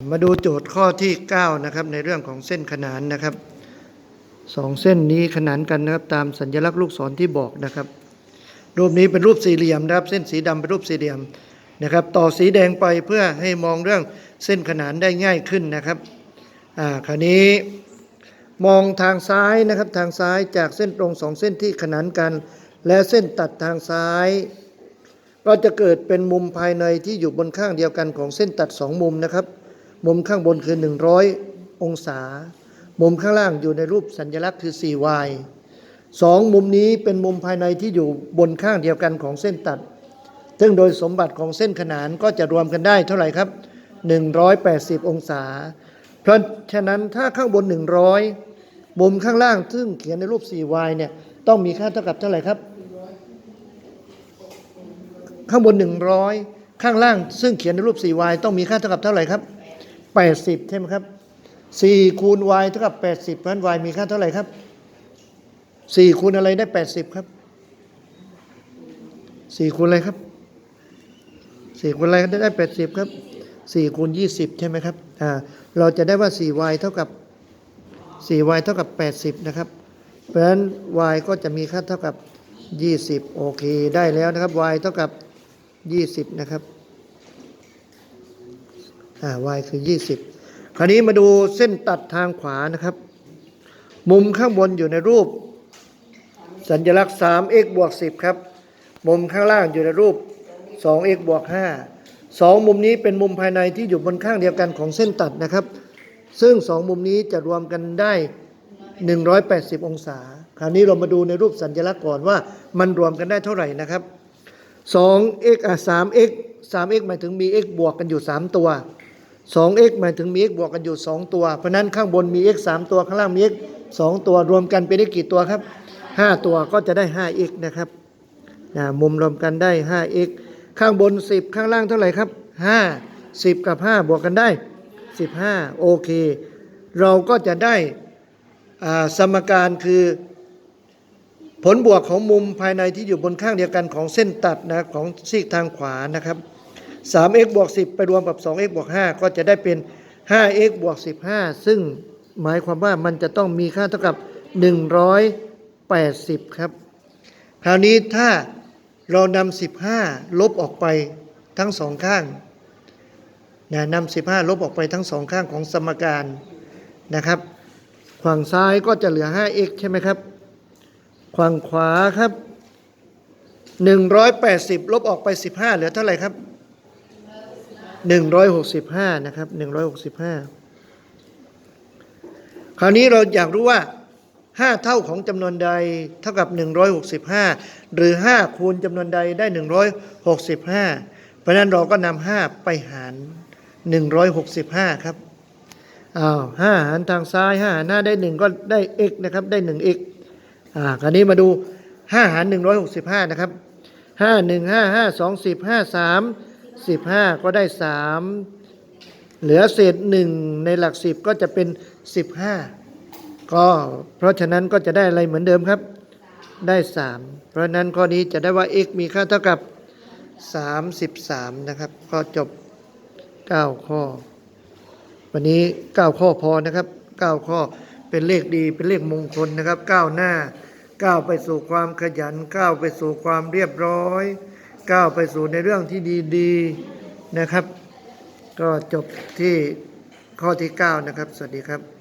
มาดูโจทย์ข้อที่ 9 นะครับ ในเรื่องของเส้นขนานนะครับสองเส้นนี้ขนานกันนะครับตามสัญลักษณ์ลูกศรที่บอกนะครับ รูปนี้เป็นรูปสี่เหลี่ยมนะครับ เส้นสีดำเป็นรูปสี่เหลี่ยมนะครับ ต่อสีแดงไปเพื่อให้มองเรื่องเส้นขนานได้ง่ายขึ้นนะครับอ่าคราวนี้มองทางซ้ายนะครับทางซ้ายจากเส้นตรงสองเส้นที่ขนานกัน และเส้นตัดทางซ้าย ก็จะเกิดเป็นมุมภายในที่อยู่บนข้างเดียวกันของเส้นตัดสองมุมนะครับ มุมข้างบนคือ 100 องศา มุมข้างล่างอยู่ในรูปสัญลักษณ์คือ 4y สองมุมนี้เป็นมุมภายในที่อยู่บนข้างเดียวกันของเส้นตัด ซึ่งโดยสมบัติของเส้นขนานก็จะรวมกันได้เท่าไหร่ครับ 180 องศา เพราะฉะนั้นถ้าข้างบน 100 มุมข้างล่างซึ่งเขียนในรูป 4y เนี่ยต้องมีค่าเท่ากับเท่าไหร่ครับ ข้างบน 100 ข้างล่างซึ่งเขียนในรูป 4y ต้องมีค่าเท่ากับเท่าไหร่ครับ 80 ใช่ไหมครับ 4 คูณ y เท่ากับ 80 เพราะฉะนั้น y มีค่าเท่าไหร่ครับ 4 คูณอะไรได้ 80 ครับ 4 คูณอะไรครับ 4 คูณอะไรได้ 80 ครับ 4 คูณ 20 ใช่ไหมครับอ่าเราจะได้ว่า 4y เท่ากับ 4y เท่ากับ 80 นะครับ เพราะฉะนั้น y ก็จะมีค่าเท่ากับ 20 โอเค ได้แล้วนะครับ y เท่ากับ 20 นะครับ อ่า y คือ 20 คราวนี้มาดูเส้นตัดทางขวานะครับ มุมข้างบนอยู่ในรูป สัญลักษณ์ 3x บวก 10 ครับ มุมข้างล่างอยู่ในรูป 2x บวก5สองมุมนี้เป็นมุมภายในที่อยู่บนข้างเดียวกันของเส้นตัดนะครับ ซึ่งสองมุมนี้จะรวมกันได้ 180 องศา คราวนี้เรามาดูในรูปสัญลักษณ์ก่อนว่ามันรวมกันได้เท่าไหร่นะครับ 2x อะ 3x 3x หมายถึงมี x บวกกันอยู่ 3 ตัว 2x หมายถึงมี x บวกกันอยู่ 2 ตัว เพราะนั้นข้างบนมี x 3 ตัวข้างล่างมี x 2 ตัวรวมกันเป็น x กี่ตัวครับ 5 ตัวก็จะได้ 5x นะครับนะมุมรวมกันได้ 5x ข้างบน 10 ข้างล่างเท่าไหร่ครับ 5 10 กับ 5 บวกกันได้ 15 โอเค เราก็จะได้สมการคือผลบวกของมุมภายในที่อยู่บนข้างเดียวกันของเส้นตัดนะของซีกทางขวานะครับ 3x บวก10 ไปรวมกับ 2x บวก5ก็จะได้เป็น 5x บวก15 ซึ่งหมายความว่ามันจะต้องมีค่าเท่ากับ 180 ครับ คราวนี้ถ้าเรานำ15 ลบออกไปทั้งสองข้างนะนำ15 ลบออกไปทั้งสองข้างของสมการนะครับฝั่งซ้ายก็จะเหลือ 5x ใช่ไหมครับฝั่งขวาครับ 180 ลบออกไป 15 เหลือเท่าไหร่ครับ 165นะครับ165คราวนี้เราอยากรู้ว่า5เท่าของจำนวนใดเท่ากับ165หรือ5คูณจำนวนใดได้165เพราะนั้นเราก็นำ5ไปหาร165ครับอ้าว5หารทางซ้าย5หารหน้าได้1ก็ได้ x นะครับได้ 1x อ่าคราวนี้มาดู5หาร165นะครับ5 1 5 5 2 10 5 3 15 ก็ได้ 3 เหลือเศษ 1 ในหลัก 10 ก็จะเป็น 15 ก็เพราะฉะนั้นก็จะได้อะไรเหมือนเดิมครับ ได้ 3 เพราะนั้นข้อนี้จะได้ว่า x มีค่าเท่ากับ 33 นะครับ ก็จบ 9 ข้อ วันนี้ 9 ข้อพอนะครับ 9 ข้อเป็นเลขดีเป็นเลขมงคลนะครับ ก้าวหน้า ก้าวไปสู่ความขยัน ก้าวไปสู่ความเรียบร้อย ก้าวไปสู่ในเรื่องที่ดีๆนะครับ ก็จบที่ข้อที่ 9 นะครับ สวัสดีครับ